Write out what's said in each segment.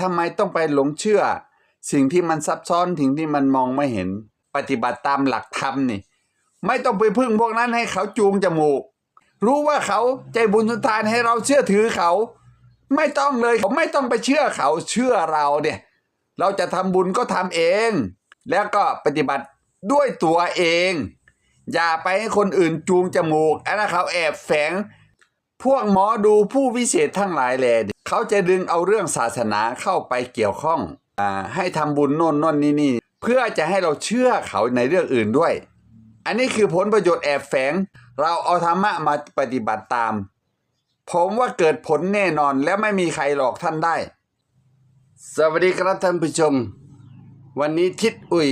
ทำไมต้องไปหลงเชื่อ สิ่งที่มันซับซ้อนสิ่งที่มันมองไม่เห็น ปฏิบัติตามหลักธรรมนี่ ไม่ต้องไปพึ่งพวกนั้นให้เขาจูงจมูก รู้ว่าเขาใจบุญสุนทานให้เราเชื่อถือเขา ไม่ต้องเลยเขาไม่ต้องไปเชื่อเขาเชื่อเราเนี่ย เราจะทำบุญก็ทำเอง แล้วก็ปฏิบัติด้วยตัวเอง อย่าไปให้คนอื่นจูงจมูกอันนั้นเขาแอบแฝงพวกหมอดูผู้วิเศษทั้งหลายแหล่ เขาจะดึงเอาเรื่องศาสนาเข้าไปเกี่ยวข้องอให้ทำบุญโน่นน่นนี่นี่เพื่อจะให้เราเชื่อเขาในเรื่องอื่นด้วย อันนี้คือผลประโยชน์แอบแฝง เราเอาธรรมะมาปฏิบัติตาม ผมว่าเกิดผลแน่นอนและไม่มีใครหลอกท่านได้ สวัสดีครับท่านผู้ชม วันนี้ทิดอุย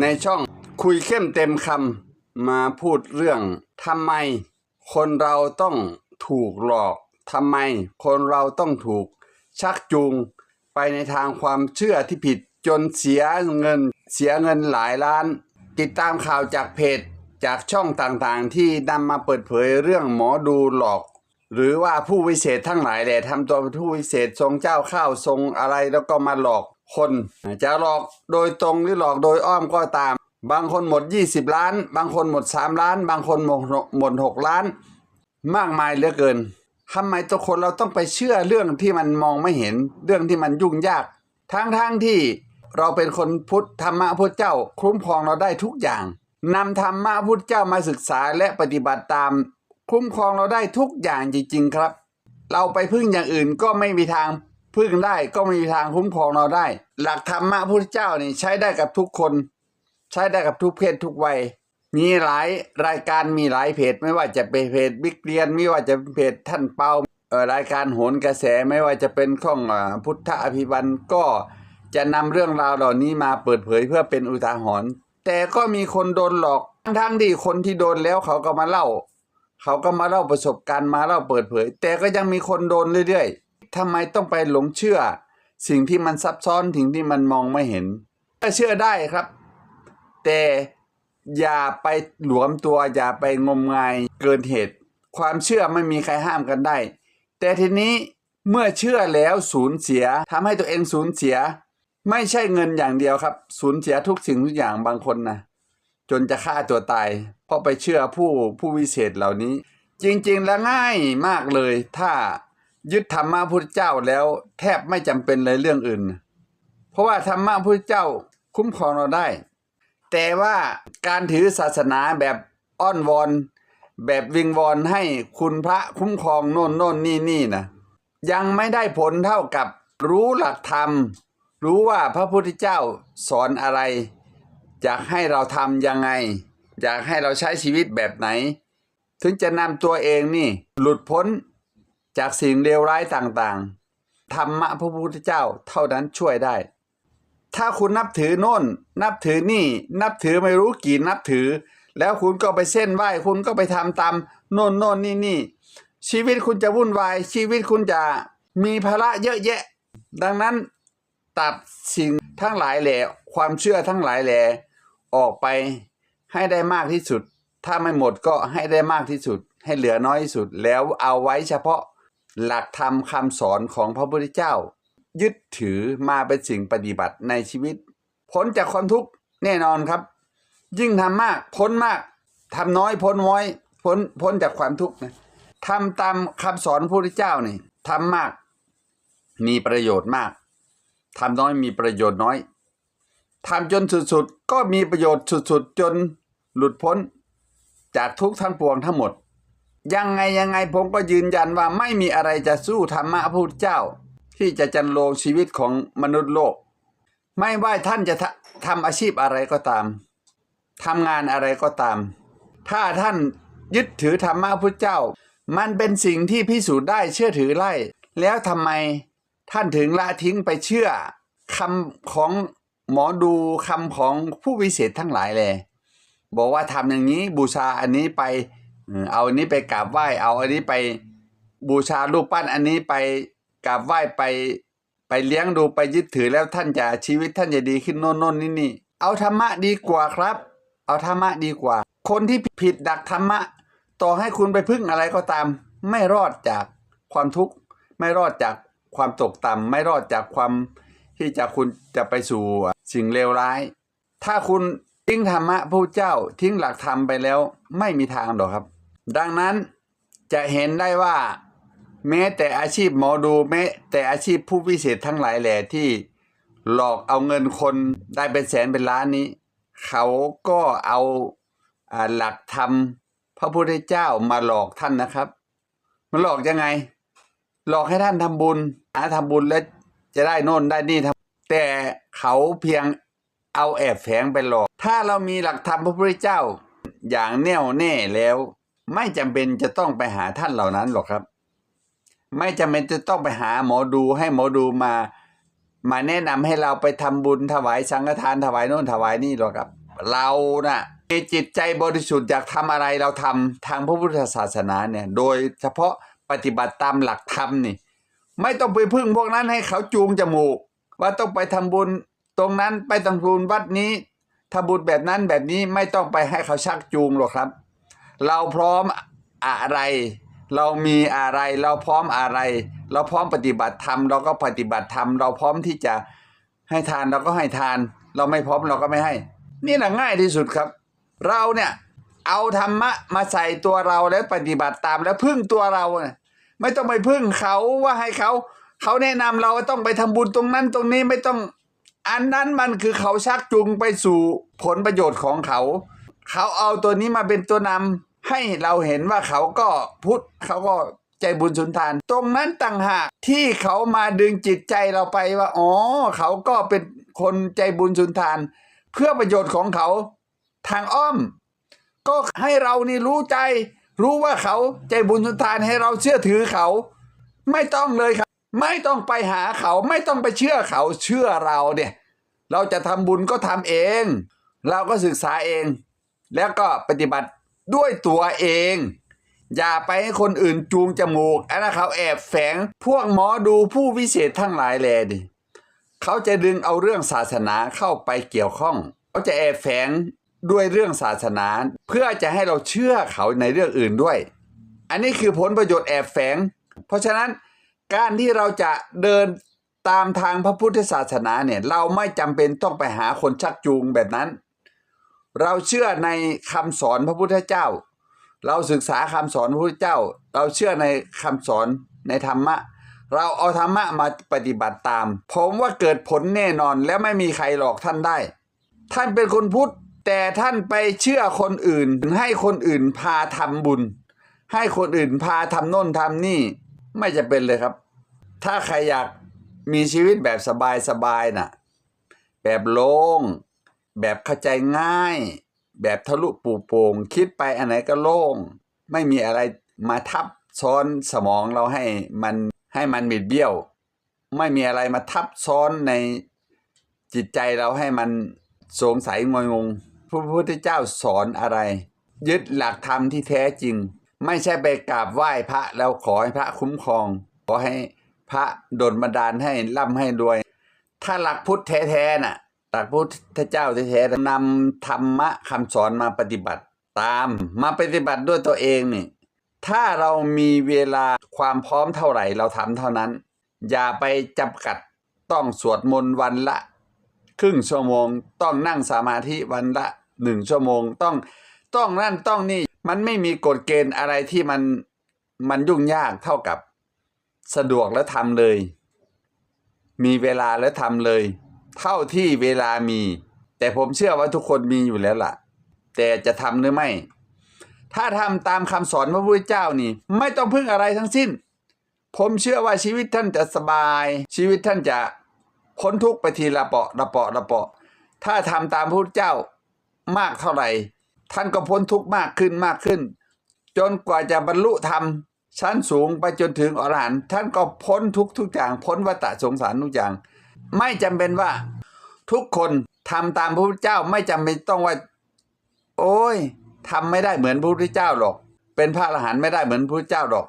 ในช่องคุยเข้มเต็มคำมาพูดเรื่องทำไม คนเราต้องถูกหลอก ทำไมคนเราต้องถูก ชักจูงไปในทางความเชื่อที่ผิดจนเสียเงินเสียเงินหลายล้าน ติดตามข่าวจากเพจจากช่องต่างๆ ที่นำมาเปิดเผยเรื่องหมอดูหลอก หรือว่าผู้วิเศษทั้งหลายแหละทำตัวเป็นผู้วิเศษทรงเจ้าข้าวทรงอะไรแล้วก็มาหลอกคน จะหลอกโดยตรงหรือหลอกโดยอ้อมก็ตาม บางคนหมด 20 ล้าน บางคนหมด 3 ล้าน บางคนหมดหมด6ล้าน มากมายเหลือเกิน ทำไมตัวคนเราต้องไปเชื่อเรื่องที่มันมองไม่เห็นเรื่องที่มันยุ่งยาก ทั้งๆทที่เราเป็นคนพุทธธรรมะพุทธเจ้า คุ้มครองเราได้ทุกอย่างนำธรรมะพุทธเจ้ามาศึกษาและปฏิบัติตาม คุ้มครองเราได้ทุกอย่างจริงๆครับ เราไปพึ่งอย่างอื่นก็ไม่มีทางพึ่งได้ก็ไม่มีทางคุ้มครองเราได้ หลักธรรมะพุทธเจ้านี่ใช้ได้กับทุกคน ใช้ได้กับทุกเพศทุกวัย มีหลายรายการมีหลายเพจไม่ว่าจะเป็นเพจบิ๊กเรียน ไม่ว่าจะเป็นเพจท่านเปาเอ่อรายการโหนกระแสไม่ว่าจะเป็นข้องอ่าพุทธอภิบันก็จะนำเรื่องราวเหล่านี้มาเปิดเผยเพื่อเป็นอุทาหรณ์แต่ก็มีคนโดนหลอกทั้งที่คนที่โดนแล้วเขาก็มาเล่า เขาก็มาเล่าประสบการณ์มาเล่าเปิดเผย แต่ก็ยังมีคนโดนเรื่อยๆทำไมต้องไปหลงเชื่อ สิ่งที่มันซับซ้อนสิ่งที่มันมองไม่เห็นก็เชื่อได้ครับ แต่ อย่าไปหลวมตัวอย่าไปงมงายเกินเหตุ ความเชื่อไม่มีใครห้ามกันได้ แต่ทีนี้เมื่อเชื่อแล้วสูญเสียทำให้ตัวเองสูญเสีย ไม่ใช่เงินอย่างเดียวครับ สูญเสียทุกสิ่งทุกอย่างบางคนนะจนจะฆ่าตัวตายเพราะไปเชื่อผู้ผู้วิเศษเหล่านี้ จริงๆแล้วง่ายมากเลย ถ้ายึดธรรมะพุทธเจ้าแล้ว แทบไม่จำเป็นเลยเรื่องอื่น เพราะว่าธรรมะพุทธเจ้าคุ้มครองเราได้ แต่ว่าการถือศาสนาแบบอ้อนวอน แบบวิงวอนให้คุณพระคุ้มครองโน่นโน่นนี่นี่นะยังไม่ได้ผลเท่ากับรู้หลักธรรม รู้ว่าพระพุทธเจ้าสอนอะไร อยากให้เราทำยังไง อยากให้เราใช้ชีวิตแบบไหน ถึงจะนำตัวเองนี่ หลุดพ้นจากสิ่งเลวร้ายต่างๆธรรมะพระพุทธเจ้าเท่านั้นช่วยได้ ถ้าคุณนับถือโน่น นับถือนี่ นับถือไม่รู้กี่นับถือ แล้วคุณก็ไปเส้นไหว้คุณก็ไปทำตามโน่นโน่นนี่นี่ชีวิตคุณจะวุ่นวาย ชีวิตคุณจะมีภาระเยอะแยะ ดังนั้นตัดสิ่งทั้งหลายแหล่ความเชื่อทั้งหลายแหล่ออกไปให้ได้มากที่สุด ถ้าไม่หมดก็ให้ได้มากที่สุด ให้เหลือน้อยที่สุด แล้วเอาไว้เฉพาะหลักธรรมคำสอนของพระพุทธเจ้า ยึดถือมาเป็นสิ่งปฏิบัติในชีวิต พ้นจากความทุกข์แน่นอนครับ ยิ่งทำมากพ้นมากทำน้อยพ้นน้อยพ้นพ้นจากความทุกข์นะทำตามคำสอนพระพุทธเจ้านี่ทำมาก มีประโยชน์มากทำน้อยมีประโยชน์น้อยทำจนสุดๆ ก็มีประโยชน์สุดๆ จนหลุดพ้น จากทุกทั้งปวงทั้งหมด ยังไงยังไงผมก็ยืนยันว่าไม่มีอะไรจะสู้ธรรมะพระพุทธเจ้า ที่จะจันโลงชีวิตของมนุษย์โลก ไม่ว่าท่านจะทำอาชีพอะไรก็ตามทำงานอะไรก็ตาม ถ้าท่านยึดถือธรรมะพระพุทธเจ้า มันเป็นสิ่งที่พิสูจน์ได้เชื่อถือไล่ แล้วทำไมท่านถึงละทิ้งไปเชื่อคำของหมอดูคำของผู้วิเศษทั้งหลายเลย บอกว่าทำอย่างนี้บูชาอันนี้ไปเออเอาอันนี้ไปกราบไหว้เอาอันนี้ไปบูชารูปปั้นอันนี้ไป กราบไหว้ไป ไปเลี้ยงดูไปยึดถือแล้วท่านจะชีวิตท่านจะดีขึ้นโน่นโน่นนี่นี่เอาธรรมะดีกว่าครับ เอาธรรมะดีกว่า คนที่ผิดดักธรรมะ ต่อให้คุณไปพึ่งอะไรก็ตาม ไม่รอดจากความทุกข์ไม่รอดจากความตกต่ำไม่รอดจากความที่จะคุณจะไปสู่สิ่งเลวร้าย ถ้าคุณทิ้งธรรมะพระเจ้าทิ้งหลักธรรมไปแล้วไม่มีทางหรอกครับ ดังนั้นจะเห็นได้ว่า แม้แต่อาชีพหมอดูแม้แต่อาชีพผู้วิเศษทั้งหลายแหล่ที่หลอกเอาเงินคนได้เป็นแสนเป็นล้านนี้ เขาก็เอาอ่าหลักธรรมพระพุทธเจ้ามาหลอกท่านนะครับมันหลอกยังไง หลอกให้ท่านทำบุญหาทำบุญแล้วจะได้โน่นได้นี่ทำแต่เขาเพียงเอาแอบแฝงไปหลอก ถ้าเรามีหลักธรรมพระพุทธเจ้า อย่างแน่วแน่แล้ว ไม่จำเป็นจะต้องไปหาท่านเหล่านั้นหรอกครับ ไม่จำเป็นจะต้องไปหาหมอดูให้หมอดูมา มาแนะนำให้เราไปทำบุญถวายสังฆทานถวายโน่นถวายนี่หรอกครับ เรานะ่ะจิตใจบริสุทธิ์อยากทำอะไรเราทำทางพระพุทธศาสนาเนี่ย โดยเฉพาะปฏิบัติตามหลักธรรมนี่ ไม่ต้องไปพึ่งพวกนั้นให้เขาจูงจมูก ว่าต้องไปทำบุญตรงนั้นไปทำบุญวัดนี้ทำบุญแบบนั้นแบบนี้ไม่ต้องไปให้เขาชักจูงหรอกครับ เราพร้อมอะไร เรามีอะไรเราพร้อมอะไร เราพร้อมปฏิบัติธรรมเราก็ปฏิบัติธรรมเราพร้อมที่จะให้ทานเราก็ให้ทาน เราไม่พร้อมเราก็ไม่ให้ นี่แหละง่ายที่สุดครับ เราเนี่ยเอาธรรมะมาใส่ตัวเราแล้วปฏิบัติตามแล้วพึ่งตัวเราเนี่ยไม่ต้องไปพึ่งเขาว่าให้เขาเขาแนะนำเราต้องไปทำบุญตรงนั้นตรงนี้ไม่ต้อง อันนั้นมันคือเขาชักจูงไปสู่ผลประโยชน์ของเขา เขาเอาตัวนี้มาเป็นตัวนำ ให้เราเห็นว่าเขาก็พุทธเขาก็ใจบุญสุนทาน ตรงนั้นต่างหากที่เขามาดึงจิตใจเราไปว่าอ๋อเขาก็เป็นคนใจบุญสุนทาน เพื่อประโยชน์ของเขาทางอ้อม ก็ให้เรานี่รู้ใจ รู้ว่าเขาใจบุญสุนทานให้เราเชื่อถือเขา ไม่ต้องเลยครับ ไม่ต้องไปหาเขาไม่ต้องไปเชื่อเขาเชื่อเราเนี่ยเราจะทำบุญก็ทำเอง เราก็ศึกษาเอง แล้วก็ปฏิบัติ ด้วยตัวเอง อย่าไปให้คนอื่นจูงจมูกอันนั้นเขาแอบแฝงพวกหมอดูผู้วิเศษทั้งหลายแลดิเขาจะดึงเอาเรื่องศาสนาเข้าไปเกี่ยวข้อง เขาจะแอบแฝงด้วยเรื่องศาสนา เพื่อจะให้เราเชื่อเขาในเรื่องอื่นด้วย อันนี้คือผลประโยชน์แอบแฝง เพราะฉะนั้นการที่เราจะเดินตามทางพระพุทธศาสนาเนี่ย เราไม่จำเป็นต้องไปหาคนชักจูงแบบนั้น เราเชื่อในคำสอนพระพุทธเจ้า เราศึกษาคำสอนพระพุทธเจ้า เราเชื่อในคำสอนในธรรมะ เราเอาธรรมะมาปฏิบัติตาม ผมว่าเกิดผลแน่นอนและไม่มีใครหลอกท่านได้ ท่านเป็นคนพุทธแต่ท่านไปเชื่อคนอื่น ให้คนอื่นพาทำบุญ ให้คนอื่นพาทำโน่นทำนี่ ไม่จะเป็นเลยครับ ถ้าใครอยากมีชีวิตแบบสบายๆน่ะ แบบโล่ง แบบเข้าใจง่าย แบบทะลุปูโป่งคิดไปอันไหนก็โล่ง ไม่มีอะไรมาทับซ้อนสมองเราให้มันให้มันบิดเบี้ยว ไม่มีอะไรมาทับซ้อนในจิตใจเราให้มันสงสัยงอยงงพระพุทธเจ้าสอนอะไร ยึดหลักธรรมที่แท้จริง ไม่ใช่ไปกราบไหว้พระแล้วขอให้พระคุ้มครอง ขอให้พระดลบันดาลให้ร่ำให้รวย ถ้าหลักพุทธแท้ๆน่ะ หลักพุทธเจ้าแท้ๆนำธรรมะคำสอนมาปฏิบัติตามมาปฏิบัติด้วยตัวเองนี่ ถ้าเรามีเวลาความพร้อมเท่าไหร่เราทำเท่านั้น อย่าไปจำกัดต้องสวดมนต์วันละ ครึ่งชั่วโมง ต้องนั่งสมาธิวันละหนึ่งชั่วโมงต้องต้องนั่นต้องนี่มันไม่มีกฎเกณฑ์อะไรที่มันมันยุ่งยากเท่ากับ สะดวกแล้วทำเลย มีเวลาแล้วทำเลย เท่าที่เวลามี แต่ผมเชื่อว่าทุกคนมีอยู่แล้วล่ะ แต่จะทำหรือไม่ ถ้าทำตามคำสอนพระพุทธเจ้านี่ ไม่ต้องพึ่งอะไรทั้งสิ้น ผมเชื่อว่าชีวิตท่านจะสบาย ชีวิตท่านจะพ้นทุกข์ไปทีละเปาะละเปาะละเปาะ ถ้าทำตามพระพุทธเจ้ามากเท่าไหร่ ท่านก็พ้นทุกข์มากขึ้นมากขึ้น จนกว่าจะบรรลุธรรมชั้นสูงไปจนถึงอรหันต์ท่านก็พ้นทุกทุกอย่างพ้นวัฏสงสารทุกอย่าง ไม่จำเป็นว่า ทุกคนทำตามพระพุทธเจ้าไม่จำเป็นต้องว่า โอ้ยทำไม่ได้เหมือนพระพุทธเจ้าหรอก เป็นพระอรหันต์ไม่ได้เหมือนพระพุทธเจ้าหรอก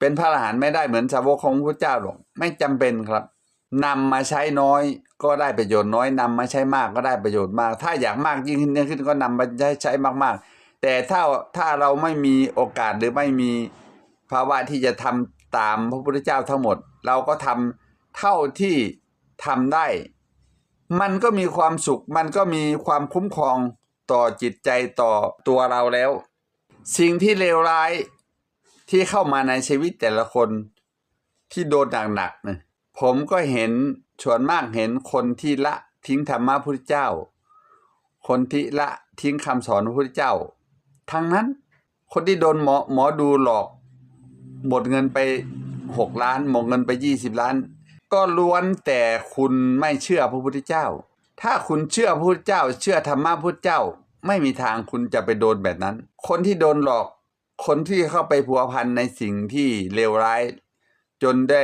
เป็นพระอรหันต์ไม่ได้เหมือนสาวกของพระพุทธเจ้าหรอก ไม่จำเป็นครับนำมาใช้น้อยก็ได้ประโยชน์น้อยนำมาใช้มากก็ได้ประโยชน์มาก ถ้าอยากมากยิ่งขึ้นยิ่งขึ้นก็นำมาใช้ใช้มากๆ แต่ถ้าถ้าเราไม่มีโอกาสหรือไม่มีภาวะที่จะทำตามพระพุทธเจ้าทั้งหมด เราก็ทำเท่าที่ ทำได้ มันก็มีความสุข มันก็มีความคุ้มครองต่อจิตใจต่อตัวเราแล้ว สิ่งที่เลวร้ายที่เข้ามาในชีวิตแต่ละคนที่โดนหนักๆเนี่ยผมก็เห็นส่วนมากเห็นคนที่ละทิ้งธรรมะพุทธเจ้า คนที่ละทิ้งคำสอนพระพุทธเจ้า ทั้งนั้นคนที่โดนหมอหมอดูหลอก หมดเงินไปหกล้านหมดเงินไปยี่สิบล้าน ก็ล้วนแต่คุณไม่เชื่อพระพุทธเจ้า ถ้าคุณเชื่อพระพุทธเจ้า เชื่อธรรมะพุทธเจ้า ไม่มีทางคุณจะไปโดนแบบนั้น คนที่โดนหลอก คนที่เข้าไปพัวพันในสิ่งที่เลวร้าย จนได้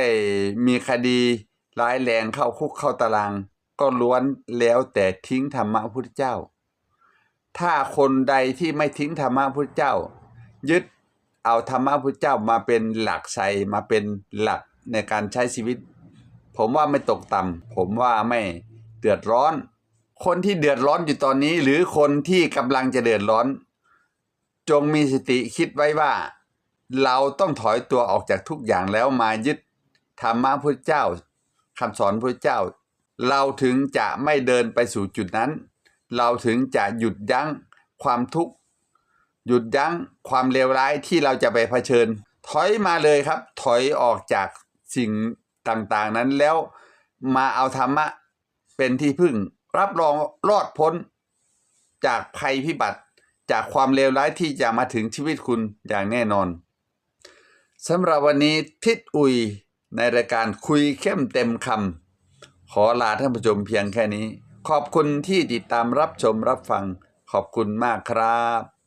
มีคดีร้ายแรงเข้าคุกเข้าตาราง ก็ล้วนแล้วแต่ทิ้งธรรมะพุทธเจ้า ถ้าคนใดที่ไม่ทิ้งธรรมะพุทธเจ้า ยึดเอาธรรมะพุทธเจ้ามาเป็นหลักใช้มาเป็นหลักในการใช้ชีวิต ผมว่าไม่ตกต่ำผมว่าไม่เดือดร้อน คนที่เดือดร้อนอยู่ตอนนี้ หรือคนที่กำลังจะเดือดร้อน จงมีสติคิดไว้ว่า เราต้องถอยตัวออกจากทุกอย่างแล้วมายึดธรรมะพุทธเจ้าคำสอนพุทธเจ้า เราถึงจะไม่เดินไปสู่จุดนั้น เราถึงจะหยุดยั้งความทุกข์หยุดยั้งความเลวร้ายที่เราจะไปเผชิญ ถอยมาเลยครับ ถอยออกจากสิ่ง ต่างๆนั้นแล้วมาเอาธรรมะเป็นที่พึ่ง รับรองรอดพ้นจากภัยพิบัติจากความเลวร้ายที่จะมาถึงชีวิตคุณอย่างแน่นอนสำหรับวันนี้ทิศอุยในรายการคุยเข้มเต็มคำขอลาท่านผู้ชมเพียงแค่นี้ ขอบคุณที่ติดตามรับชมรับฟัง ขอบคุณมากครับ